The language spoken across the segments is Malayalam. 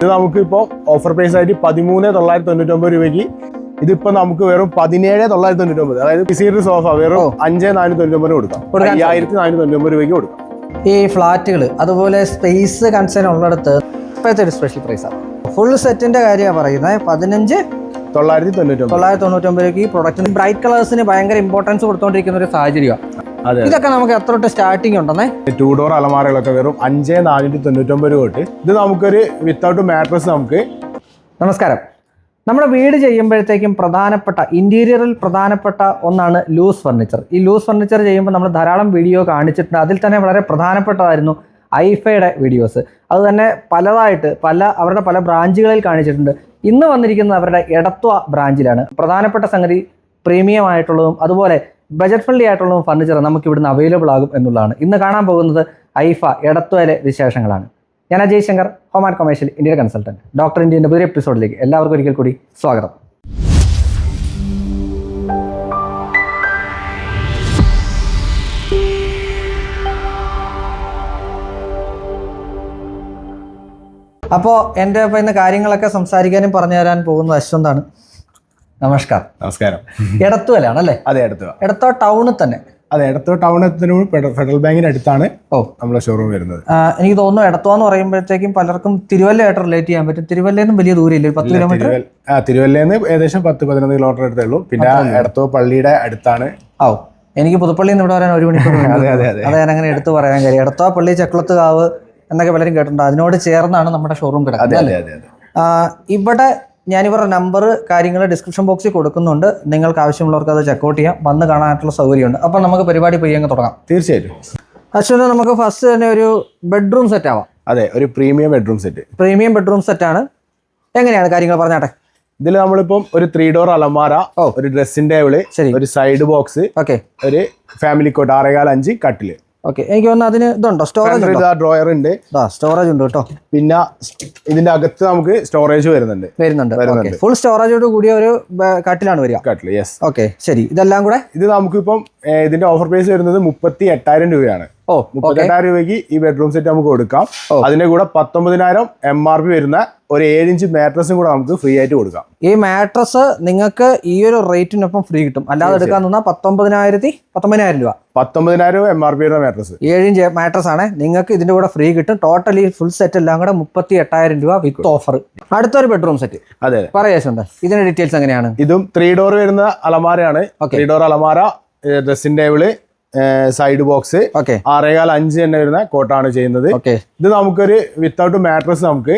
ഇത് നമുക്ക് ഇപ്പോൾ ഓഫർ പ്രൈസ് ആയിട്ട് പതിമൂന്ന് തൊള്ളായിരത്തി തൊണ്ണൂറ്റൊമ്പത് രൂപയ്ക്ക്. ഇതിപ്പോ നമുക്ക് വെറും പതിനേഴ് തൊള്ളായിരത്തി തൊണ്ണൂറ്റൊമ്പത് അതായത് സീറ്റ് സോഫ വെറും അഞ്ച് നാനൂറ്റി തൊണ്ണൂറ്റൊമ്പത് കൊടുക്കാം. അയ്യായിരത്തി നാനൂറ്റി തൊണ്ണൂറ്റൊമ്പത് രൂപയ്ക്ക് കൊടുക്കാം. ഈ ഫ്ലാറ്റുകൾ അതുപോലെ സ്പേസ് കൺസേൺ ഉള്ളിടത്ത് ഇപ്പോഴത്തെ ഒരു സ്പെഷ്യൽ പ്രൈസാണ് ഫുൾ സെറ്റിന്റെ കാര്യമാണ് പറയുന്നത്. പതിനഞ്ച് തൊള്ളായിരത്തി തൊണ്ണൂറ്റി തൊള്ളായിരത്തി തൊണ്ണൂറ്റൊമ്പത് രൂപയ്ക്ക് ഈ പ്രൊഡക്റ്റിന് ബ്രൈറ്റ് കളേഴ്സിന് ഭയങ്കര ഇമ്പോർട്ടൻസ് കൊടുത്തോണ്ടിരിക്കുന്ന ഒരു സാഹചര്യമാണ്. ഇതൊക്കെ നമുക്ക് എത്ര തൊട്ട് സ്റ്റാർട്ടിങ് ഉണ്ടെന്നേ ടൂ ഡോർ അലമാരകളൊക്കെ വെറും അഞ്ച് നാനൂറ്റി തൊണ്ണൂറ്റൊമ്പത് രൂപ തൊട്ട് ഇത് നമുക്കൊരു വിത്തൗട്ട് മാട്രസ് നമുക്ക് നമസ്കാരം. നമ്മുടെ വീട് ചെയ്യുമ്പോഴത്തേക്കും പ്രധാനപ്പെട്ട ഇന്റീരിയറിൽ പ്രധാനപ്പെട്ട ഒന്നാണ് ലൂസ് ഫർണിച്ചർ ഈ ലൂസ് ഫർണിച്ചർ ചെയ്യുമ്പോൾ നമ്മൾ ധാരാളം വീഡിയോ കാണിച്ചിട്ടുണ്ട്. അതിൽ തന്നെ വളരെ പ്രധാനപ്പെട്ടതായിരുന്നു ഐഫയുടെ വീഡിയോസ് അത് തന്നെ പലതായിട്ട് പല അവരുടെ പല ബ്രാഞ്ചുകളിൽ കാണിച്ചിട്ടുണ്ട്. ഇന്ന് വന്നിരിക്കുന്നത് അവരുടെ എടത്വ ബ്രാഞ്ചിലാണ്. പ്രധാനപ്പെട്ട സംഗതി പ്രീമിയം ആയിട്ടുള്ളതും അതുപോലെ ബജറ്റ് ഫ്രണ്ട്ലി ആയിട്ടുള്ള ഫർണിച്ചർ നമുക്ക് ഇവിടുന്ന് അവൈലബിൾ ആകും എന്നുള്ളതാണ്. ഇന്ന് കാണാൻ പോകുന്നത് ഐഫ എടത്വയിലെ വിശേഷങ്ങളാണ്. ഞാൻ Ajay Shankar home and commercial Indian consultant doctor ഇന്ത്യന്റെ പുതിയ എപ്പിസോഡിലേക്ക് എല്ലാവർക്കും ഒരിക്കൽ കൂടി സ്വാഗതം. അപ്പോൾ എന്റെ ഇപ്പം ഇന്ന് കാര്യങ്ങളൊക്കെ സംസാരിക്കാനും പറഞ്ഞു തരാൻ പോകുന്നത് അശ്വന്താണ്. നമസ്കാരം. നമസ്കാരം. എടത്തുവലാണ് അല്ലേ അതെ ഇടത്തുവ എടത്വ ടൗണിൽ തന്നെ? അതെ ടൗൺ എത്തുന്നതിന് ഫെഡറൽ ബാങ്കിന് അടുത്താണ് ഓ. നമ്മുടെ ഷോറൂം വരുന്നത്. എനിക്ക് തോന്നുന്നു എടത്വ എന്ന് പറയുമ്പോഴത്തേക്കും പലർക്കും തിരുവല്ലയായിട്ട് റിലേറ്റ് ചെയ്യാൻ പറ്റും. തിരുവല്ലയിൽ നിന്നും വലിയ ദൂരമില്ല ഒരു പത്ത് കിലോമീറ്റർ ആ തിരുവല്ലയിൽ നിന്ന് ഏകദേശം പത്ത് പതിനൊന്ന് കിലോമീറ്റർ അടുത്തേ ഉള്ളൂ. പിന്നെ എടത്തോ പള്ളിയുടെ അടുത്താണ്. ഓ. എനിക്ക് പുതുപ്പള്ളി നിന്ന് ഇവിടെ വരാൻ ഒരു മണിക്കൂർ അതെ അതെ അതെ. അതെ അങ്ങനെ എടുത്തു പറയാൻ കാര്യം. എടത്വ പള്ളി ചക്കുളത്ത് കാവ് എന്നൊക്കെ പലരും കേട്ടിട്ടുണ്ട്. അതിനോട് ചേർന്നാണ് നമ്മുടെ ഷോറൂം കിടക്കുന്നത് ഇവിടെ ഞാനിവരുടെ നമ്പർ കാര്യങ്ങൾ ഡിസ്ക്രിപ്ഷൻ ബോക്സിൽ കൊടുക്കുന്നുണ്ട്. നിങ്ങൾക്ക് ആവശ്യമുള്ളവർക്ക് അത് ചെക്കൗട്ട് ചെയ്യാം. വന്ന് കാണാനായിട്ടുള്ള സൗകര്യമുണ്ട്. അപ്പം നമുക്ക് പരിപാടി പോയി അങ്ങ് തുടങ്ങാം. തീർച്ചയായിട്ടും. അശ്വന് നമുക്ക് ഫസ്റ്റ് തന്നെ ഒരു ബെഡ്റൂം സെറ്റ് ആവാം. അതെ ഒരു premium bedroom set premium bedroom set ആണ്. എങ്ങനെയാണ് കാര്യങ്ങൾ പറഞ്ഞാട്ടെ? ഇതിൽ നമ്മളിപ്പം ഒരു ത്രീ ഡോർ അലമാര. ഒരു ഡ്രസ്സിംഗ് ടേബിൾ ഒരു സൈഡ് ബോക്സ് ഓക്കെ. ഒരു ഫാമിലി കോട്ട് ആറേകാൽ അഞ്ച് കട്ടിൽ. ഓക്കെ എനിക്ക് തോന്നുന്നു അതിന് ഇതുണ്ടോ? സ്റ്റോറേജ് ഡ്രോയർ ഉണ്ട്? സ്റ്റോറേജ് ഉണ്ട്. കേട്ടോ. പിന്നെ ഇതിന്റെ അകത്ത് നമുക്ക് സ്റ്റോറേജ് വരുന്നുണ്ട്. വരുന്നുണ്ട്. ഫുൾ സ്റ്റോറേജോട് കൂടിയ ഒരു കട്ടിലാണ് വരിക. കട്ടിൽ യെസ് ഓക്കെ ശരി. ഇതെല്ലാം കൂടെ? ഇത് നമുക്കിപ്പം ഇതിന്റെ ഓഫർ പ്രൈസ് വരുന്നത് മുപ്പത്തി എട്ടായിരം രൂപയാണ്. ഓ മുപ്പത്തെട്ടായിരം രൂപയ്ക്ക് ഈ ബെഡ്റൂം സെറ്റ് നമുക്ക് കൊടുക്കാം. അതിന്റെ കൂടെ പത്തൊമ്പതിനായിരം എം ആർ പി വരുന്ന ഒരു ഏഴ് ഇഞ്ച് മാട്രസും കൂടെ നമുക്ക് ഫ്രീ ആയിട്ട് കൊടുക്കാം. ഈ മാട്രസ് നിങ്ങൾക്ക് ഈ ഒരു റേറ്റിനൊപ്പം ഫ്രീ കിട്ടും. അല്ലാതെ എടുക്കാൻ തന്നാൽ പത്തൊമ്പതിനായിരത്തി പത്തൊമ്പതിനായിരം രൂപ. പത്തൊമ്പതിനായിരം എം ആർ പി വരുന്ന മാട്രസ് ഏഴിഞ്ച് മാട്രസ് ആണ്. നിങ്ങൾക്ക് ഇതിന്റെ കൂടെ ഫ്രീ കിട്ടും. ടോട്ടലി ഫുൾ സെറ്റ് എല്ലാം കൂടെ മുപ്പത്തി എട്ടായിരം രൂപ വിത്ത് ഓഫർ അടുത്തൊരു ബെഡ്റൂം സെറ്റ് അതെ പറയാശുണ്ട് ഇതിന്റെ ഡീറ്റെയിൽസ് എങ്ങനെയാണ്? ഇതും ത്രീ ഡോർ വരുന്ന അലമാരയാണ്. ത്രീ ഡോർ അലമാര dressing table side box okay ആറേകാൽ അഞ്ച് തന്നെ വരുന്ന കോട്ടാണ് ചെയ്യുന്നത്. ഓക്കെ ഇത് നമുക്കൊരു വിത്തൗട്ട് മാട്രസ് നമുക്ക്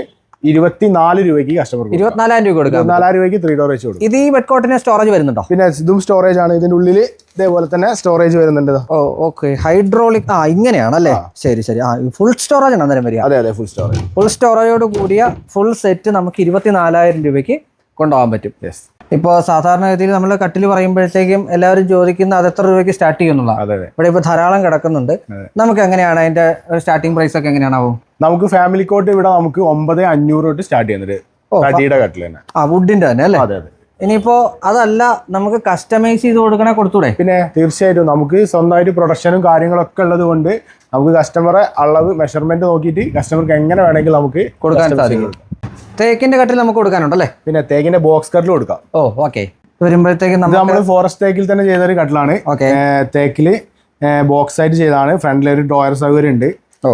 ഇരുപത്തിനാല് രൂപയ്ക്ക് കസ്റ്റമർ ഇരുപത്തിനാലായിരം രൂപ കൊടുക്കാം. നാലായിരം രൂപയ്ക്ക് ത്രീ ഡോർ വെച്ച് കൊടുക്കും. ഇത് ഈ ബെഡ് കോട്ടിന് സ്റ്റോറേജ് വരുന്നുണ്ടോ? പിന്നെ ഇതും സ്റ്റോറേജ് ആണ്. ഇതിന്റെ ഉള്ളിൽ ഇതേപോലെ തന്നെ സ്റ്റോറേജ് വരുന്നുണ്ട്. ഓ ഓക്കെ ഹൈഡ്രോളിക് ആ ഇങ്ങനെയാണല്ലേ? ശരി ശരി. ആ ഫുൾ സ്റ്റോറേജ് ആണ് അന്നേരം വരിക. അതെ അതെ ഫുൾ സ്റ്റോറേജ് ഫുൾ സ്റ്റോറേജോട് കൂടിയ ഫുൾ സെറ്റ് നമുക്ക് ഇരുപത്തിനാലായിരം രൂപയ്ക്ക് കൊണ്ടുപോകാൻ പറ്റും. യെസ് ഇപ്പോൾ സാധാരണഗതിയിൽ നമ്മൾ കട്ടിൽ പറയുമ്പോഴത്തേക്കും എല്ലാവരും ചോദിക്കുന്ന അത് എത്ര രൂപയ്ക്ക് സ്റ്റാർട്ട് ചെയ്യുന്നുള്ള ഇവിടെ ഇപ്പോൾ ധാരാളം കിടക്കുന്നുണ്ട്. നമുക്ക് എങ്ങനെയാണ് അതിന്റെ സ്റ്റാർട്ടിംഗ് പ്രൈസ് ഒക്കെ എങ്ങനെയാണാവും നമുക്ക് ഫാമിലി കോട്ട് ഇവിടെ നമുക്ക് ഒമ്പത് അഞ്ഞൂറ് തൊട്ട് സ്റ്റാർട്ട് ചെയ്യുന്നുണ്ട്. തടിയുടെ കട്ടിൽ തന്നെ. ആ വുഡിന്റെ തന്നെ അല്ലേ? അതെ അതെ. ഇനിയിപ്പോ അതല്ല നമുക്ക് കസ്റ്റമൈസ് ചെയ്ത് കൊടുക്കണേ കൊടുത്തൂടെ? പിന്നെ തീർച്ചയായിട്ടും നമുക്ക് സ്വന്തമായിട്ട് പ്രൊഡക്ഷനും കാര്യങ്ങളൊക്കെ ഉള്ളത് കൊണ്ട് നമുക്ക് കസ്റ്റമറെ അളവ് മെഷർമെന്റ് നോക്കിയിട്ട് കസ്റ്റമർക്ക് എങ്ങനെ വേണമെങ്കിൽ നമുക്ക് കൊടുക്കാൻ സാധിക്കും. തേക്കിന്റെ കട്ടിൽ നമുക്ക് കൊടുക്കാനുണ്ടല്ലേ പിന്നെ തേക്കിന്റെ ബോക്സ് കട്ടിൽ കൊടുക്കാം. Oh okay. വരുമ്പോഴത്തേക്ക് നമ്മൾ ഫോറസ്റ്റ് തേക്കിൽ തന്നെ ചെയ്ത ഒരു കട്ടിലാണ് തേക്കിൽ ബോക്സ് ആയിട്ട് ചെയ്താണ് ഫ്രണ്ടിൽ ഒരു ഡോയർ സൗകര്യം ഉണ്ട്.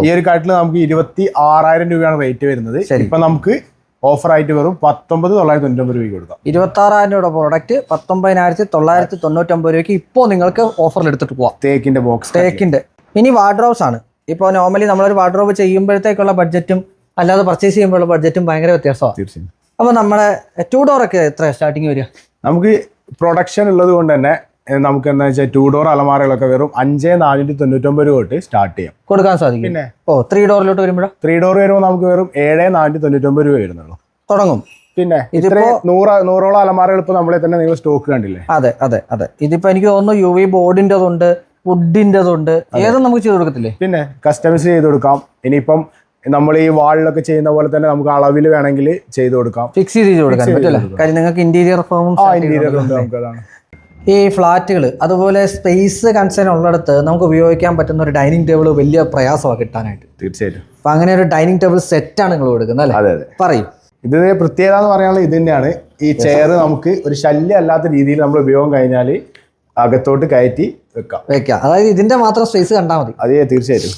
ഈ ഒരു കട്ടിൽ നമുക്ക് ഇരുപത്തി ആറായിരം രൂപയാണ് റേറ്റ് വരുന്നത്. ഇപ്പൊ നമുക്ക് ഓഫർ ആയിട്ട് വെറും പത്തൊമ്പത് തൊള്ളായിരത്തി തൊണ്ണൂറ്റൊമ്പത് രൂപയ്ക്ക് കൊടുക്കാം. ഇരുപത്തി ആറായിരം രൂപയുടെ പ്രോഡക്റ്റ് പത്തൊമ്പതിനായിരത്തി തൊള്ളായിരത്തി തൊണ്ണൂറ്റൊമ്പത് രൂപയ്ക്ക് ഇപ്പോൾ നിങ്ങൾക്ക് ഓഫറിൽ എടുത്തിട്ട് പോവാം. തേക്കിന്റെ ബോക്സ് തേക്കിന്റെ. ഇനി വാർഡ്രോബ്സ് ആണ്. ഇപ്പോൾ നോർമലി നമ്മളൊരു വാർഡ്രോബ് ചെയ്യുമ്പോഴത്തേക്കുള്ള ബഡ്ജറ്റും അല്ലാതെ പർച്ചേസ് ചെയ്യുമ്പോഴുള്ള ബഡ്ജറ്റും ഭയങ്കര വ്യത്യാസമാണ് തീർച്ചയായും. അപ്പോൾ നമ്മുടെ ടു ഡോർ ഒക്കെ എത്ര സ്റ്റാർട്ടിങ് വരിക? നമുക്ക് പ്രൊഡക്ഷൻ ഉള്ളത് കൊണ്ട് തന്നെ നമുക്ക് എന്താ വെച്ചാൽ ടൂ ഡോർ അലമാരകളൊക്കെ വെറും അഞ്ച് നാനൂറ്റി തൊണ്ണൂറ്റൊമ്പത് രൂപ തൊട്ട് സ്റ്റാർട്ട് ചെയ്യാം. കൊടുക്കാൻ സാധിക്കും. പിന്നെ? ഓ ത്രീ ഡോറിലോട്ട് വരുമ്പോഴോ? ത്രീ ഡോർ വരുമ്പോൾ നമുക്ക് വെറും ഏഴ് നാനൂറ്റി തൊണ്ണൂറ്റൊമ്പത് രൂപ വരുന്നുള്ളൂ. തുടങ്ങും. പിന്നെ ഇതിപ്പോ- നൂറ് നൂറോളം അലമാരകൾ ഇപ്പോൾ നമ്മളെ തന്നെ നിങ്ങൾ സ്റ്റോക്ക് കണ്ടില്ലേ? അതെ അതെ അതെ. ഇതിപ്പോ എനിക്ക് തോന്നുന്നു യു വി ബോർഡിന്റെതുണ്ട് വുഡിന്റെതുണ്ട് ഏതും നമുക്ക് ചെയ്ത് കൊടുക്കത്തില്ലേ? പിന്നെ കസ്റ്റമൈസ് ചെയ്ത് കൊടുക്കാം. ഇനിയിപ്പം നമ്മൾ ഈ വാളിലൊക്കെ ചെയ്യുന്ന പോലെ തന്നെ നമുക്ക് അളവിൽ വേണമെങ്കിൽ ചെയ്ത് കൊടുക്കാം. ഫിക്സ് ചെയ്ത് കൊടുക്കാൻ പറ്റില്ല? കൊടുക്കാം. കാര്യം നിങ്ങൾക്ക് ഇന്റീരിയർ ആ ഇന്റീരിയർ നമുക്ക് അതാണ് ഈ ഫ്ലാറ്റുകൾ അതുപോലെ സ്പേസ് കൺസേൺ ഉള്ളിടത്ത് നമുക്ക് ഉപയോഗിക്കാൻ പറ്റുന്ന ഒരു ഡൈനിങ് ടേബിൾ വലിയ പ്രയാസമാണ് കിട്ടാനായിട്ട്. തീർച്ചയായിട്ടും. അപ്പൊ അങ്ങനെ ഒരു ഡൈനിങ് ടേബിൾ സെറ്റാണ് നിങ്ങൾ കൊടുക്കുന്നത് അല്ലേ? പറയും. ഇത് പ്രത്യേകത എന്ന് പറയാനുള്ളത് ഇത് തന്നെയാണ്. ഈ ചെയർ നമുക്ക് ഒരു ശല്യം അല്ലാത്ത രീതിയിൽ നമ്മൾ ഉപയോഗം കഴിഞ്ഞാൽ അകത്തോട്ട് കയറ്റി വെക്കാം. വെക്കാം. അതായത് ഇതിന്റെ മാത്രം സ്പേസ് കണ്ടാൽ മതി. അതെ തീർച്ചയായിട്ടും.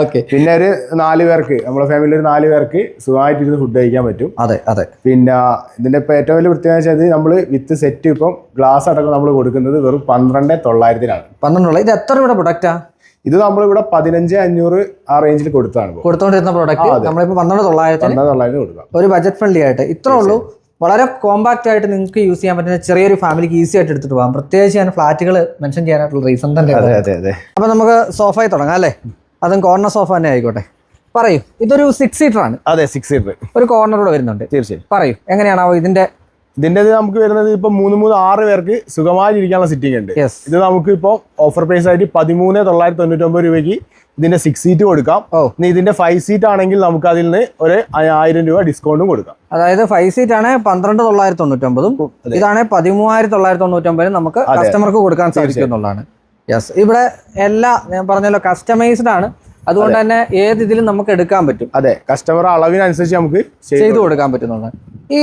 ഓക്കെ പിന്നെ ഒരു നാല് പേർക്ക് നമ്മുടെ ഫാമിലി ഒരു നാല് പേർക്ക് സുഖമായിട്ട് ഇരുന്ന് ഫുഡ് കഴിക്കാൻ പറ്റും. അതെ അതെ. പിന്നെ ഇതിന്റെ ഇപ്പൊ ഏറ്റവും വലിയ പ്രത്യേകത വെച്ചാൽ നമ്മൾ വിത്ത് സെറ്റ് ഇപ്പം ഗ്ലാസ് അടക്കം നമ്മൾ കൊടുക്കുന്നത് വെറും പന്ത്രണ്ട് തൊള്ളായിരത്തിനാണ്. പന്ത്രണ്ടുള്ള ഇത് എത്ര രൂപയുടെ പ്രൊഡക്റ്റാ ഇത് നമ്മളിവിടെ പതിനഞ്ച് അഞ്ഞൂറ് ആ റേഞ്ചിൽ കൊടുത്താണ് കൊടുത്തോണ്ടിരുന്ന പ്രൊഡക്റ്റ് നമ്മളിപ്പോ പന്ത്രണ്ട് തൊള്ളായിരത്തി പന്ത്രണ്ട് തൊള്ളായിരത്തിന് കൊടുക്കാം. ഒരു ബജറ്റ് ഫ്രണ്ട്ലി ആയിട്ട്. ഇത്രേ ഉള്ളൂ. വളരെ കോമ്പാക്റ്റ് ആയിട്ട് നിങ്ങൾക്ക് യൂസ് ചെയ്യാൻ പറ്റുന്ന ചെറിയൊരു ഫാമിലിക്ക് ഈസി ആയിട്ട് എടുത്തിട്ട് പോകാം. പ്രത്യേകിച്ച് ഞാൻ ഫ്ലാറ്റുകൾ മെൻഷൻ ചെയ്യാനായിട്ടുള്ള റീസൺ തന്നെ അപ്പൊ നമുക്ക് സോഫയിൽ തുടങ്ങാം അല്ലേ? അതും കോർണർ സോഫ തന്നെ ആയിക്കോട്ടെ. പറയൂ ഇതൊരു സിക്സ് സീറ്റർ ആണ്. അതെ സിക്സ് സീറ്റർ ഒരു കോർണറോട് വരുന്നുണ്ട്. തീർച്ചയായും. പറയൂ എങ്ങനെയാണോ ഇതിന്റെ? ഇതിന്റെ ഇത് നമുക്ക് വരുന്നത് ഇപ്പൊ മൂന്ന് മൂന്ന് ആറ് പേർക്ക് സുഖമായി ഇരിക്കാനുള്ള സിറ്റിംഗ് ഉണ്ട് ഇത് നമുക്ക് ഇപ്പോൾ ഓഫർ പ്രൈസ് ആയിട്ട് പതിമൂന്ന് തൊള്ളായിരത്തി തൊണ്ണൂറ്റി ഒമ്പത് രൂപയ്ക്ക് ഇതിന്റെ സിക്സ് സീറ്റ് കൊടുക്കാം. ഓ. ഇനി ഇതിന്റെ ഫൈവ് സീറ്റ് ആണെങ്കിൽ നമുക്ക് അതിൽ നിന്ന് ഒരു ആയിരം രൂപ ഡിസ്കൗണ്ടും കൊടുക്കാം. അതായത് ഫൈവ് സീറ്റ് ആണ് പന്ത്രണ്ട് തൊള്ളായിരത്തി തൊണ്ണൂറ്റൊമ്പതും ഇതാണ് പതിമൂവായിരത്തി തൊള്ളായിരത്തി തൊണ്ണൂറ്റൊമ്പതിനും നമുക്ക് കസ്റ്റമർക്ക് കൊടുക്കാൻ സാധിക്കും എന്നുള്ളതാണ് യെസ് ഇവിടെ എല്ലാ ഞാൻ പറഞ്ഞല്ലോ കസ്റ്റമൈസ്ഡ് ആണ്. അതുകൊണ്ട് തന്നെ ഏത് ഇതിലും നമുക്ക് എടുക്കാൻ പറ്റും. അതെ. കസ്റ്റമർ അളവിനനുസരിച്ച് നമുക്ക് ചെയ്ത് കൊടുക്കാൻ പറ്റുന്നുണ്ട്. ഈ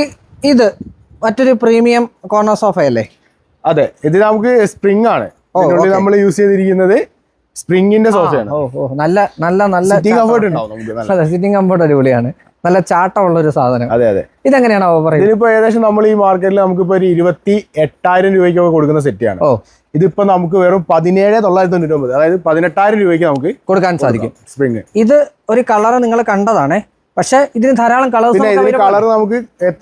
ഇത് മറ്റൊരു പ്രീമിയം കോർണർ സോഫ അല്ലേ? അതെ. ഇത് നമുക്ക് സ്പ്രിംഗ് ആണ്. നമ്മൾ യൂസ് ചെയ്തിരിക്കുന്നത് സ്പ്രിംഗിന്റെ സോഫയാണ്. നല്ല നല്ല നല്ല സിറ്റിംഗ് കംഫർട്ട് ഉണ്ടാവും സിറ്റിംഗ് കംഫർട്ട് അടിപൊളിയാണ്. നല്ല ചാട്ടമുള്ള ഒരു സാധനം. അതെ അതെ. ഇതെങ്ങനെയാണ് ഓഫർ ഇതിപ്പോ ഏകദേശം നമ്മൾ ഈ മാർക്കറ്റിൽ നമുക്കിപ്പോ ഒരു ഇരുപത്തി എട്ടായിരം രൂപയ്ക്കൊക്കെ കൊടുക്കുന്ന സെറ്റാണ് ഓ. ഇതിപ്പോ നമുക്ക് വെറും പതിനേഴ് തൊള്ളായിരത്തി തൊണ്ണൂറ്റി ഒമ്പത് അതായത് പതിനെട്ടായിരം രൂപയ്ക്ക് നമുക്ക് കൊടുക്കാൻ സാധിക്കും. സ്പ്രിംഗ് ഇത് ഒരു കളർ നിങ്ങൾ കണ്ടതാണേ? പക്ഷെ ഇതിന് ധാരാളം കളേഴ്സ് കളർ നമുക്ക്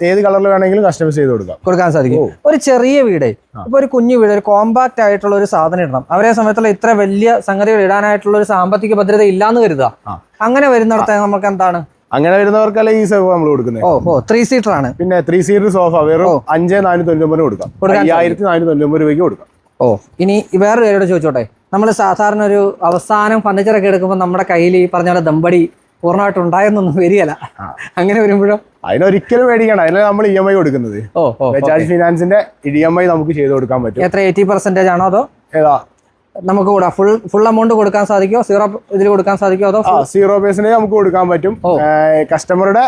ഏത് കളറിൽ വേണമെങ്കിലും കസ്റ്റമൈസ് ചെയ്ത് കൊടുക്കാം. കൊടുക്കാൻ സാധിക്കും. ഒരു ചെറിയ വീട് ഇപ്പൊ ഒരു കുഞ്ഞു വീട് ഒരു കോമ്പാക്ട് ആയിട്ടുള്ള ഒരു സാധനം ഇടണം. അവരെ സമയത്തുള്ള ഇത്ര വലിയ സംഗതികൾ ഇടാനായിട്ടുള്ള ഒരു സാമ്പത്തിക ഭദ്രത ഇല്ലാന്ന് കരുതുക. അങ്ങനെ വരുന്നിടത്ത് നമുക്ക് എന്താണ്? അങ്ങനെ വരുന്നവർക്കല്ല ഈ സോഫ നമ്മൾ കൊടുക്കുന്നത് ഓ ഓ ത്രീ സീറ്റർ ആണ്. പിന്നെ ത്രീ സീറ്റർ സോഫ വെറും അഞ്ച് നാനൂറ്റി തൊണ്ണൂറ്റി കൊടുക്കാം അയ്യായിരത്തി നാനൂറ്റി തൊണ്ണൂറ്റി രൂപയ്ക്ക് കൊടുക്കാം. ഓ ഇനി വേറൊരു കാര്യോട് ചോദിച്ചോട്ടെ? നമ്മൾ സാധാരണ ഒരു അവസാനം ഫർണിച്ചറൊക്കെ എടുക്കുമ്പോൾ നമ്മുടെ കയ്യിൽ ഈ പറഞ്ഞ പോലെ ദമ്പടി പൂർണമായിട്ട് ഉണ്ടായെന്നൊന്നും വരികയല്ല അങ്ങനെ വരുമ്പോഴോ അതിനൊരിക്കലും മേടിക്കണം അതിനാണ് നമ്മൾ ഇ എം ഐ കൊടുക്കുന്നത്? ഓ ഓ ബജാജ് ഫിനാൻസിന്റെ ഇ എം ഐ നമുക്ക് ചെയ്ത് കൊടുക്കാൻ പറ്റും. എത്ര എയ്റ്റി പെർസെന്റേജ് ആണോ അതോ ഏതാ? നമുക്ക് കൂടാ. ഫുൾ ഫുൾ എമൗണ്ട് കൊടുക്കാൻ സാധിക്കുമോ സീറോ ഇതിൽ കൊടുക്കാൻ സാധിക്കുമോ അതോ സീറോ പേഴ്സന്റേജ് നമുക്ക് കൊടുക്കാൻ പറ്റും. കസ്റ്റമറുടെ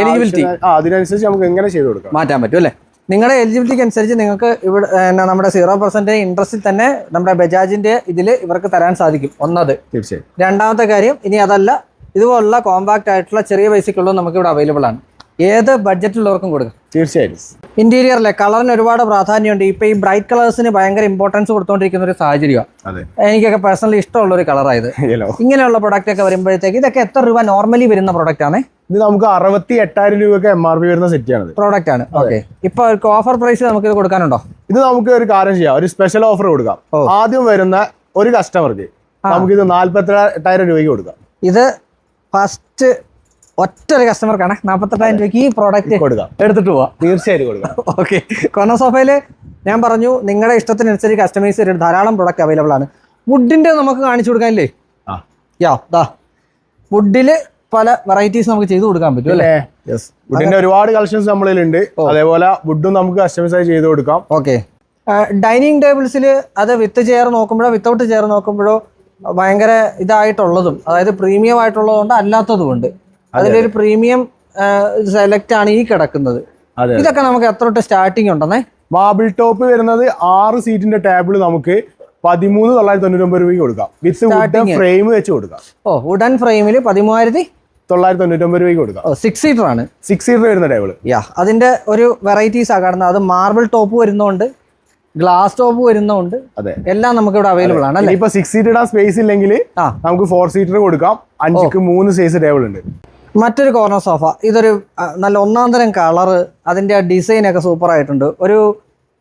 എലിജിബിലിറ്റി അതിനനുസരിച്ച് നമുക്ക് എങ്ങനെ ചെയ്ത് കൊടുക്കാം. മാറ്റാൻ പറ്റും അല്ലേ? നിങ്ങളുടെ എലിജിബിലിറ്റിക്ക് അനുസരിച്ച് നിങ്ങൾക്ക് ഇവിടെ നമ്മുടെ സീറോ പെർസെന്റ് ഇൻട്രസ്റ്റിൽ തന്നെ നമ്മുടെ ബജാജിന്റെ ഇതിൽ ഇവർക്ക് തരാൻ സാധിക്കും. ഒന്നത്. തീർച്ചയായും. രണ്ടാമത്തെ കാര്യം ഇനി അതല്ല ഇതുപോലുള്ള കോമ്പാക്റ്റ് ആയിട്ടുള്ള ചെറിയ പൈസക്കുള്ളതും നമുക്ക് ഇവിടെ അവൈലബിൾ ആണ്. ഏത് ബഡ്ജറ്റിലുള്ളവർക്കും കൊടുക്കാം. തീർച്ചയായും. ഇന്റീരിയറിലെ കളറിന് ഒരുപാട് പ്രാധാന്യമുണ്ട്. ഇപ്പൊ ഈ ബ്രൈറ്റ് കളേഴ്സിന് ഭയങ്കര ഇമ്പോർട്ടൻസ് കൊടുത്തോണ്ടിരിക്കുന്ന ഒരു സാഹചര്യമാണ് എനിക്കൊക്കെ പേഴ്സണലി ഇഷ്ടമുള്ള ഒരു കളറായത് ഇങ്ങനെയുള്ള പ്രൊഡക്റ്റ് ഒക്കെ വരുമ്പോഴത്തേക്ക് ഇതൊക്കെ എത്ര രൂപ നോർമലി വരുന്ന പ്രൊഡക്റ്റ് ആണ്? ഇത് നമുക്ക് അറുപത്തി എട്ടായിരം രൂപയ്ക്ക് എം ആർ പി വരുന്ന സെറ്റാണിത് പ്രോഡക്റ്റ് ആണ്. ഓക്കെ ഇപ്പൊ ഓഫർ പ്രൈസ് നമുക്ക് ഇത് കൊടുക്കാനുണ്ടോ? ഇത് നമുക്ക് ഒരു കാര്യം ചെയ്യാം. ഒരു സ്പെഷ്യൽ ഓഫർ കൊടുക്കാം. ആദ്യം വരുന്ന ഒരു കസ്റ്റമർക്ക് നമുക്ക് ഇത് നാല്പത്തി എട്ടായിരം രൂപയ്ക്ക് കൊടുക്കാം. ഇത് ഫസ്റ്റ് ഒറ്റ ഒരു കസ്റ്റമർക്കാണ് നാൽപ്പത്തെട്ടായിരം രൂപയ്ക്ക് ഈ പ്രോഡക്റ്റ് കൊടുക്കാം. എടുത്തിട്ട് പോവാം. തീർച്ചയായിട്ടും കൊടുക്കാം. ഓക്കെ കോർണർ സോഫയിൽ ഞാൻ പറഞ്ഞു നിങ്ങളുടെ ഇഷ്ടത്തിനനുസരിച്ച് കസ്റ്റമൈസ് ചെയ്ത് ധാരാളം പ്രോഡക്റ്റ് അവൈലബിൾ ആണ്. വുഡിന്റെ നമുക്ക് കാണിച്ചു കൊടുക്കാനില്ലേ? യാ ദാ. വുഡിൽ പല വെറൈറ്റീസ് നമുക്ക് ചെയ്തു കൊടുക്കാൻ പറ്റും അല്ലേ? യെസ് വുഡിന്റെ ഒരുപാട് കളക്ഷൻസ് നമ്മളിലുണ്ട് അതേപോലെ വുഡും നമുക്ക് കസ്റ്റമൈസ് ആയി ചെയ്ത് കൊടുക്കാം. ഓക്കെ ഡൈനിങ് ടേബിൾസിൽ അത് വിത്ത് ചെയർ നോക്കുമ്പോഴോ വിത്തൗട്ട് ചെയർ നോക്കുമ്പോഴോ ഭയങ്കര ഇതായിട്ടുള്ളതും അതായത് പ്രീമിയം ആയിട്ടുള്ളതുകൊണ്ട് അല്ലാത്തതും ഉണ്ട്. അതിലൊരു പ്രീമിയം സെലക്ട് ആണ് ഈ കിടക്കുന്നത്. ഇതൊക്കെ നമുക്ക് എത്ര തൊട്ട് സ്റ്റാർട്ടിങ് ഉണ്ടെന്നേ? മാബിൾ ടോപ്പ് വരുന്നത് ആറ് സീറ്റിന്റെ ടേബിൾ നമുക്ക് പതിമൂന്ന് തൊള്ളായിരത്തി തൊണ്ണൂറ്റി ഒമ്പത് രൂപയ്ക്ക് കൊടുക്കാം വിത്ത് വുഡൻ ഫ്രെയിം വെച്ച് കൊടുക്കാം. ഓ വുഡൻ ഫ്രെയിമിൽ പതിമൂവായിരത്തി തൊള്ളായിരത്തി തൊണ്ണൂറ്റി ഒമ്പത് രൂപയ്ക്ക് കൊടുക്കാം. സിക്സ് സീറ്റർ ആണ്. സിക്സ് സീറ്റർ വരുന്ന ടേബിൾ യാ അതിന്റെ ഒരു വെറൈറ്റീസ് ആ കാണുന്നത്. അത് മാർബിൾ ടോപ്പ് വരുന്നതുകൊണ്ട് ഗ്ലാസ് ടോപ്പ് വരുന്നതുകൊണ്ട് അതെ. എല്ലാം നമുക്ക് ഇവിടെ അവൈലബിൾ ആണ് അല്ലേ? ഇപ്പൊ സിക്സ് സീറ്റഡ് ആ സ്പേസ് ഇല്ലെങ്കിൽ നമുക്ക് ഫോർ സീറ്റർ കൊടുക്കാം. അഞ്ചിക്ക് മൂന്ന് സൈസ് ടേബിൾ ഉണ്ട്. മറ്റൊരു കോർണർ സോഫ ഇതൊരു നല്ല ഒന്നാം തരം കളറ് അതിന്റെ ഡിസൈൻ ഒക്കെ സൂപ്പർ ആയിട്ടുണ്ട്. ഒരു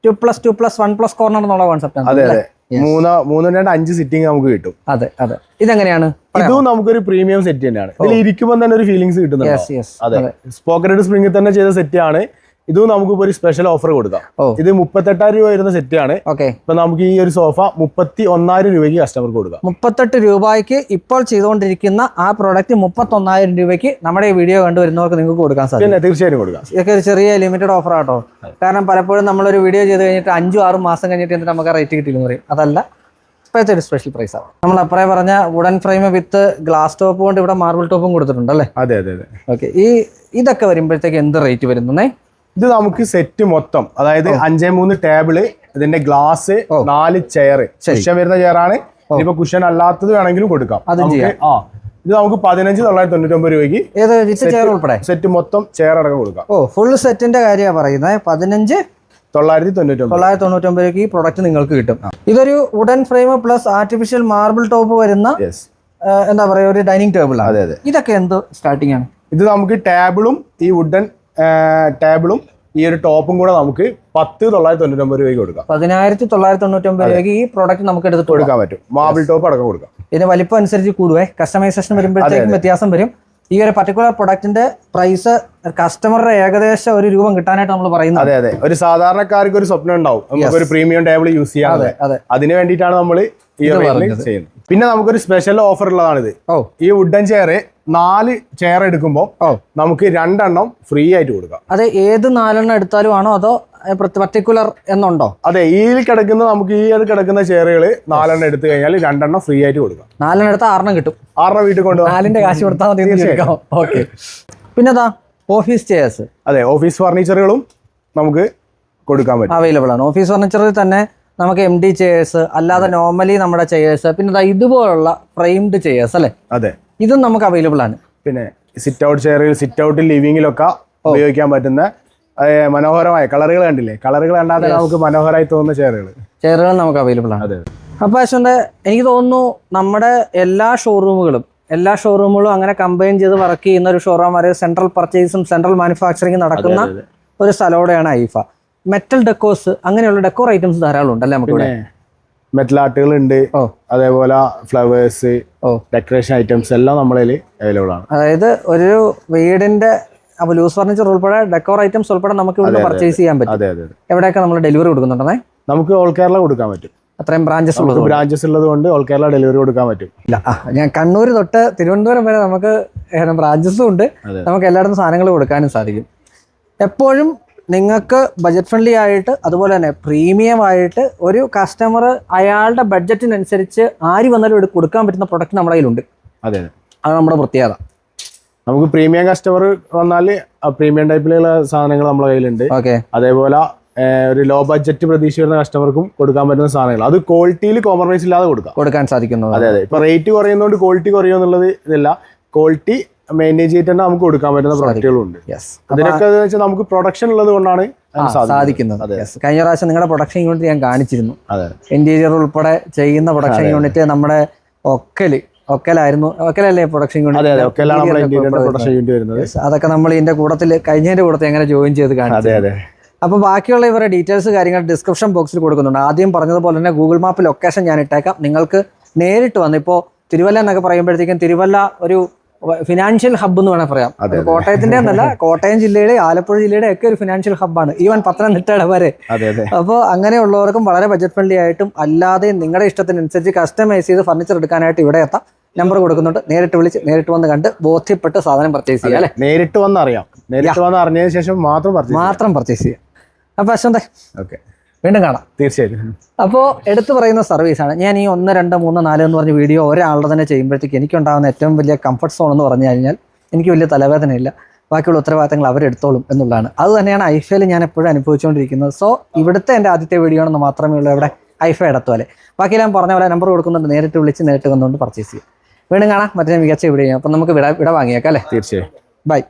two plus two plus one plus corner എന്നുള്ള കോൺസെപ്റ്റ് അതെ ആണ് അതെ മൂന്ന് മൂന്ന് രണ്ട് അഞ്ച് സിറ്റിംഗ് നമുക്ക് കിട്ടും. അതെ അതെ. ഇതെങ്ങനെയാണ്? ഇതും നമുക്കൊരു പ്രീമിയം സെറ്റ് തന്നെയാണ്. ഇതിൽ ഇരിക്കുമ്പോൾ തന്നെ ഒരു ഫീലിംഗ്സ് കിട്ടുന്നുണ്ട്? അതെ. സ്പോക്കറ്റഡ് സ്പ്രിംഗിൽ തന്നെ ചെയ്ത സെറ്റ് ആണ്. ഇതും നമുക്കിപ്പോ ഒരു സ്പെഷ്യൽ ഓഫർ കൊടുക്കാം. ഇത് മുപ്പത്തെട്ടായിരം രൂപ വരുന്ന സെറ്റ് ആണ്. ഓക്കെ. ഇപ്പൊ നമുക്ക് ഈ ഒരു സോഫ മുപ്പത്തി ഒന്നായിരം രൂപയ്ക്ക് കസ്റ്റമർക്ക് കൊടുക്കാം. മുപ്പത്തെട്ട് രൂപയ്ക്ക് ഇപ്പോൾ ചെയ്തുകൊണ്ടിരിക്കുന്ന ആ പ്രോഡക്റ്റ് മുപ്പത്തി ഒന്നായിരം രൂപയ്ക്ക് നമ്മുടെ ഈ വീഡിയോ കണ്ടുവരുന്നവർക്ക് നിങ്ങൾക്ക് കൊടുക്കാൻ സാധിക്കും. തീർച്ചയായും കൊടുക്കാം. ഇതൊക്കെ ഒരു ചെറിയ ലിമിറ്റഡ് ഓഫർ ആട്ടോ. കാരണം പലപ്പോഴും നമ്മളൊരു വീഡിയോ ചെയ്ത് കഴിഞ്ഞിട്ട് അഞ്ചും ആറും മാസം കഴിഞ്ഞിട്ട് എന്നിട്ട് നമുക്ക് റേറ്റ് കിട്ടിയെന്ന് പറയും. അതല്ല ഇപ്പോഴത്തെ ഒരു സ്പെഷ്യൽ പ്രൈസ് ആണ്. നമ്മൾ അപ്പറേ പറഞ്ഞ wooden frame with glass top കൊണ്ട് ഇവിടെ മാർബിൾ ടോപ്പും കൊടുത്തിട്ടുണ്ട് അല്ലേ? അതെ അതെ അതെ. ഓക്കെ ഈ ഇതൊക്കെ വരുമ്പോഴത്തേക്ക് എന്ത് റേറ്റ് വരുന്നേ? ഇത് നമുക്ക് സെറ്റ് മൊത്തം. അതായത് അഞ്ചേ മൂന്ന് ടേബിൾ ഇതിന്റെ ഗ്ലാസ്. നാല് ചെയർ. കുഷൻ വരുന്ന ചെയറാണ് ഇനിയിപ്പോ കുഷൻ അല്ലാത്തത് വേണമെങ്കിലും കൊടുക്കാം. ആ ഇത് നമുക്ക് പതിനഞ്ച് തൊള്ളായിരത്തി തൊണ്ണൂറ്റി ഒമ്പത് രൂപയ്ക്ക് സെറ്റ് മൊത്തം ചെയർ അടക്കം കൊടുക്കാം. ഓ ഫുൾ സെറ്റിന്റെ കാര്യമാണ് പറയുന്നത്. പതിനഞ്ച് തൊള്ളായിരത്തി തൊണ്ണൂറ്റി തൊള്ളായിരത്തി രൂപയ്ക്ക് ഈ പ്രൊഡക്റ്റ് നിങ്ങൾക്ക് കിട്ടും. ഇതൊരു wooden frame plus artificial marble top വരുന്ന എന്താ പറയുക ഒരു ഡൈനിങ് ടേബിൾ ആണ്. അതെ അതെ. ഇതൊക്കെ എന്ത് സ്റ്റാർട്ടിംഗ് ആണ്? ഇത് നമുക്ക് ടേബിളും ഈ വുഡൻ ടേബിളും ഈ ഒരു ടോപ്പും കൂടെ നമുക്ക് പത്ത് തൊള്ളായിരത്തി തൊണ്ണൂറ്റി ഒമ്പത് രൂപയ്ക്ക് കൊടുക്കാം. പതിനായിരത്തി തൊള്ളായിരത്തി തൊണ്ണൂറ്റൊമ്പത് രൂപയ്ക്ക് ഈ പ്രോഡക്റ്റ് നമുക്ക് എടുത്ത് കൊടുക്കാൻ പറ്റും. മാബിൾ ടോപ്പ് അടക്കം കൊടുക്കാം. ഇതിന് വലിപ്പം അനുസരിച്ച് കൂടുവേ. കസ്റ്റമൈസേഷൻ വരുമ്പോഴത്തേക്കും വ്യത്യാസം വരും. ഈ ഒരു പർട്ടിക്കുലർ പ്രൊഡക്റ്റിന്റെ പ്രൈസ് കസ്റ്റമറുടെ ഏകദേശം ഒരു രൂപം കിട്ടാനായിട്ട് നമ്മൾ പറയുന്നത്. അതെ അതെ. ഒരു സാധാരണക്കാർക്ക് ഒരു സ്വപ്നം ഉണ്ടാവും. നമുക്ക് ഒരു പ്രീമിയം ടേബിൾ യൂസ് ചെയ്യാം അതെ അതെ. അതിന് വേണ്ടിയിട്ടാണ് നമ്മൾ ഈ ചെയ്യുന്നത്. പിന്നെ നമുക്കൊരു സ്പെഷ്യൽ ഓഫർ ഉള്ളതാണിത്. ഓ. ഈ വുഡൻ ചെയർ നാല് ചെയർ എടുക്കുമ്പോൾ നമുക്ക് രണ്ടെണ്ണം ഫ്രീ ആയിട്ട് കൊടുക്കാം. അതെ ഏത് നാലെണ്ണം എടുത്താലും ആണോ അതോ പർട്ടിക്കുലർ എന്നുണ്ടോ? അതെ ഈ കിടക്കുന്ന നമുക്ക് ഈ അത് കിടക്കുന്ന ചെയറുകൾ നാലെണ്ണം എടുത്തു കഴിഞ്ഞാൽ രണ്ടെണ്ണം ഫ്രീ ആയിട്ട് കൊടുക്കാം. നാലെണ്ണം എടുത്താൽ ആറെണ്ണം കിട്ടും. ആറെണ്ണം വീട്ടിൽ കൊണ്ട് നാലിന്റെ കാശ് കൊടുത്താൽ മതി. ഓക്കെ. പിന്നെതാ ഓഫീസ് ചെയർസ് അതെ ഓഫീസ് ഫർണിച്ചറുകളും നമുക്ക് കൊടുക്കാൻ പറ്റും. അവൈലബിൾ ആണ്. ഓഫീസ് ഫർണിച്ചറിൽ തന്നെ നമുക്ക് എം ഡി ചെയേഴ്സ് അല്ലാതെ നോർമലി നമ്മുടെ ചെയേഴ്സ് പിന്നെ ഇതുപോലുള്ള ഫ്രെയിംഡ് ചെയേഴ്സ് അല്ലേ? അതെ. ഇതും നമുക്ക് അവൈലബിൾ ആണ്. പിന്നെ സിറ്റ് ഔട്ട് ചെയറിൽ സിറ്റ് ഔട്ട് ലിവിങ്ങിലൊക്കെ ഉപയോഗിക്കാൻ പറ്റുന്ന മനോഹരമായ കളറുകൾ കണ്ടില്ലേ? കളറുകൾ കണ്ടാൽ നമുക്ക് മനോഹരമായി തോന്നുന്ന ചെയറുകൾ. ചെയറുകൾ നമുക്ക് അവൈലബിൾ ആണ്. അതെ. അപ്പോൾ അശ്വന്റെ എനിക്ക് തോന്നുന്നു നമ്മുടെ എല്ലാ ഷോറൂമുകളും എല്ലാ ഷോറൂമുകളും അങ്ങനെ കമ്പൈൻ ചെയ്ത് വർക്ക് ചെയ്യുന്ന ഒരു ഷോറൂം വരെ സെൻട്രൽ പർച്ചേസും സെൻട്രൽ മാനുഫാക്ചറിംഗ് നടക്കുന്ന ഒരു സ്ഥലോടെയാണ് ഐഫ. മെറ്റൽ ഡെക്കോസ് അങ്ങനെയുള്ള ഡെക്കോർ ഐറ്റംസ് ധാരാളം ഉണ്ടല്ലേ നമുക്ക് മെറ്റൽ ആർട്ടുകൾ ഉണ്ട്. ഓ. അതേപോലെ ഫ്ലവേഴ്സ് ഓ. ഡെക്കറേഷൻ ഐറ്റംസ് എല്ലാം നമ്മളതിൽ അവൈലബിൾ ആണ്. അതായത് ഒരു വീടിന്റെ അപ്പോൾ ലൂസ് ഫർണിച്ചർ ഉൾപ്പെടെ ഡെക്കോർ ഐറ്റംസ് ഉൾപ്പെടെ നമുക്ക് ഇവിടെ പർച്ചേസ് ചെയ്യാൻ പറ്റും. എവിടെയൊക്കെ നമ്മൾ ഡെലിവറി കൊടുക്കുന്നുണ്ടെന്നേ? നമുക്ക് ഓൾ കേരള കൊടുക്കാൻ പറ്റും. അത്രയും ബ്രാഞ്ചസ് ഉള്ളത് ബ്രാഞ്ചസ് ഉള്ളത് കൊണ്ട് ഓൾ കേരള ഡെലിവറി കൊടുക്കാൻ പറ്റും. ഇല്ല ഞാൻ കണ്ണൂർ തൊട്ട് തിരുവനന്തപുരം വരെ നമുക്ക് ബ്രാഞ്ചസും ഉണ്ട്. നമുക്ക് എല്ലായിടത്തും സാധനങ്ങൾ കൊടുക്കാനും സാധിക്കും. എപ്പോഴും നിങ്ങൾക്ക് ബജറ്റ് ഫ്രണ്ട്ലി ആയിട്ട് അതുപോലെ തന്നെ പ്രീമിയം ആയിട്ട് ഒരു കസ്റ്റമർ അയാളുടെ ബഡ്ജറ്റിനനുസരിച്ച് ആര് വന്നാലും കൊടുക്കാൻ പറ്റുന്ന പ്രൊഡക്റ്റ് നമ്മുടെ കയ്യിലുണ്ട്. അതെ അതെ. അത് നമ്മുടെ പ്രത്യേകത. നമുക്ക് പ്രീമിയം കസ്റ്റമർ വന്നാൽ പ്രീമിയം ടൈപ്പിലുള്ള സാധനങ്ങൾ നമ്മുടെ കയ്യിലുണ്ട്. അതേപോലെ ഒരു ലോ ബഡ്ജറ്റ് പ്രതീക്ഷ വരുന്ന കസ്റ്റമർക്കും കൊടുക്കാൻ പറ്റുന്ന സാധനങ്ങൾ. അത് ക്വാളിറ്റിയിൽ കോംപ്രമൈസ് ഇല്ലാതെ കൊടുക്കാം. കൊടുക്കാൻ സാധിക്കുന്നു അതെ അതെ. ഇപ്പൊ റേറ്റ് കുറയുന്നതുകൊണ്ട് ക്വാളിറ്റി കുറയുമെന്നുള്ളത് ഇതില്ല. ക്വാളിറ്റി മെയിന്റെയിൻ ചെയ്തിട്ട് തന്നെ നമുക്ക് കൊടുക്കാൻ പറ്റുന്ന പ്രൊഡക്റ്റുകളും ഉണ്ട് യെസ് അതിനൊക്കെ വെച്ചാൽ നമുക്ക് പ്രൊഡക്ഷൻ ഉള്ളത് കൊണ്ടാണ് സാധിക്കുന്നത്. കഴിഞ്ഞ പ്രാവശ്യം നിങ്ങളുടെ പ്രൊഡക്ഷൻ യൂണിറ്റ് ഞാൻ കാണിച്ചിരുന്നു. ഇന്റീരിയർ ഉൾപ്പെടെ ചെയ്യുന്ന പ്രൊഡക്ഷൻ യൂണിറ്റ് നമ്മുടെ ഒക്കൽ ഒക്കലായിരുന്നു. ഒക്കലല്ലേ പ്രൊഡക്ഷൻ അതെ അതെ നമ്മുടെ ഇന്റീരിയർ പ്രൊഡക്ഷൻ യൂണിറ്റ് വരുന്നത്. അതൊക്കെ നമ്മൾ ഇതിന്റെ കൂടത്തിൽ കഴിഞ്ഞതിന്റെ കൂടത്തിൽ എങ്ങനെ ജോയിൻ ചെയ്ത് കാണാം അതെ അതെ. അപ്പോൾ ബാക്കിയുള്ള ഇവരുടെ ഡീറ്റെയിൽസ് കാര്യങ്ങൾ ഡിസ്ക്രിപ്ഷൻ ബോക്സിൽ കൊടുക്കുന്നുണ്ട്. ആദ്യം പറഞ്ഞതുപോലെ തന്നെ ഗൂഗിൾ മാപ്പ് ലൊക്കേഷൻ ഞാൻ ഇട്ടേക്കാം. നിങ്ങൾക്ക് നേരിട്ട് വന്ന് ഇപ്പോൾ തിരുവല്ല എന്നൊക്കെ പറയുമ്പോഴത്തേക്കും തിരുവല്ല ഒരു ഫിനാൻഷ്യൽ ഹബ്ബ് എന്ന് വേണേൽ പറയാം. കോട്ടയത്തിന്റെ എന്നല്ല കോട്ടയം ജില്ലയുടെ ആലപ്പുഴ ജില്ലയുടെ ഒക്കെ ഒരു ഫിനാൻഷ്യൽ ഹബ്ബാണ് ഈവൻ പത്തനംതിട്ടയുടെ വരെ. അപ്പോൾ അങ്ങനെയുള്ളവർക്കും വളരെ ബജറ്റ് ഫ്രണ്ട്ലി ആയിട്ടും അല്ലാതെ നിങ്ങളുടെ ഇഷ്ടത്തിനനുസരിച്ച് കസ്റ്റമൈസ് ചെയ്ത് ഫർണിച്ചർ എടുക്കാനായിട്ട് ഇവിടെ എത്താം. നമ്പർ കൊടുക്കുന്നുണ്ട്. നേരിട്ട് വിളിച്ച് നേരിട്ട് വന്ന് കണ്ട് ബോധ്യപ്പെട്ട് സാധനം പർച്ചേസ് ചെയ്യാം അല്ലേ? നേരിട്ട് വന്ന് അറിയാം. നേരിട്ട് വന്ന് അറിഞ്ഞതിന് ശേഷം മാത്രം പർച്ചേസ് മാത്രം പർച്ചേസ് ചെയ്യാം. അപ്പോൾ അശ്വന്തേ ഓക്കെ. വീണ്ടും കാണാം. തീർച്ചയായിട്ടും. അപ്പോൾ എടുത്തു പറയുന്ന സർവീസാണ് ഞാൻ ഈ ഒന്ന് രണ്ട് മൂന്ന് നാല് എന്ന് പറഞ്ഞ വീഡിയോ ഒരാളുടെ തന്നെ ചെയ്യുമ്പോഴത്തേക്ക് എനിക്കുണ്ടാകുന്ന ഏറ്റവും വലിയ കംഫർട്ട് സോൺ എന്ന് പറഞ്ഞു കഴിഞ്ഞാൽ എനിക്ക് വലിയ തലവേദനയില്ല. ബാക്കിയുള്ള ഉത്തരവാദിത്തങ്ങൾ അവരെടുത്തോളും എന്നുള്ളതാണ്. അത് തന്നെയാണ് ഐഫയിൽ ഞാൻ എപ്പോഴും അനുഭവിച്ചുകൊണ്ടിരിക്കുന്നത്. സോ ഇവിടുത്തെ എന്റെ ആദ്യത്തെ വീഡിയോ ആണെന്ന് മാത്രമേ ഉള്ളൂ ഇവിടെ ഐഫ എടുത്തോലെ ബാക്കി ഞാൻ പറഞ്ഞ പോലെ നമ്പർ കൊടുക്കുന്നുണ്ട്. നേരിട്ട് വിളിച്ച് നേരിട്ട് വന്നുകൊണ്ട് പർച്ചേസ് ചെയ്യും. വീണ്ടും കാണാം. മറ്റേ മികച്ച വീഡിയോ അപ്പം നമുക്ക് വിട വിട വാങ്ങിയേക്കാം അല്ലേ? തീർച്ചയായും. ബൈ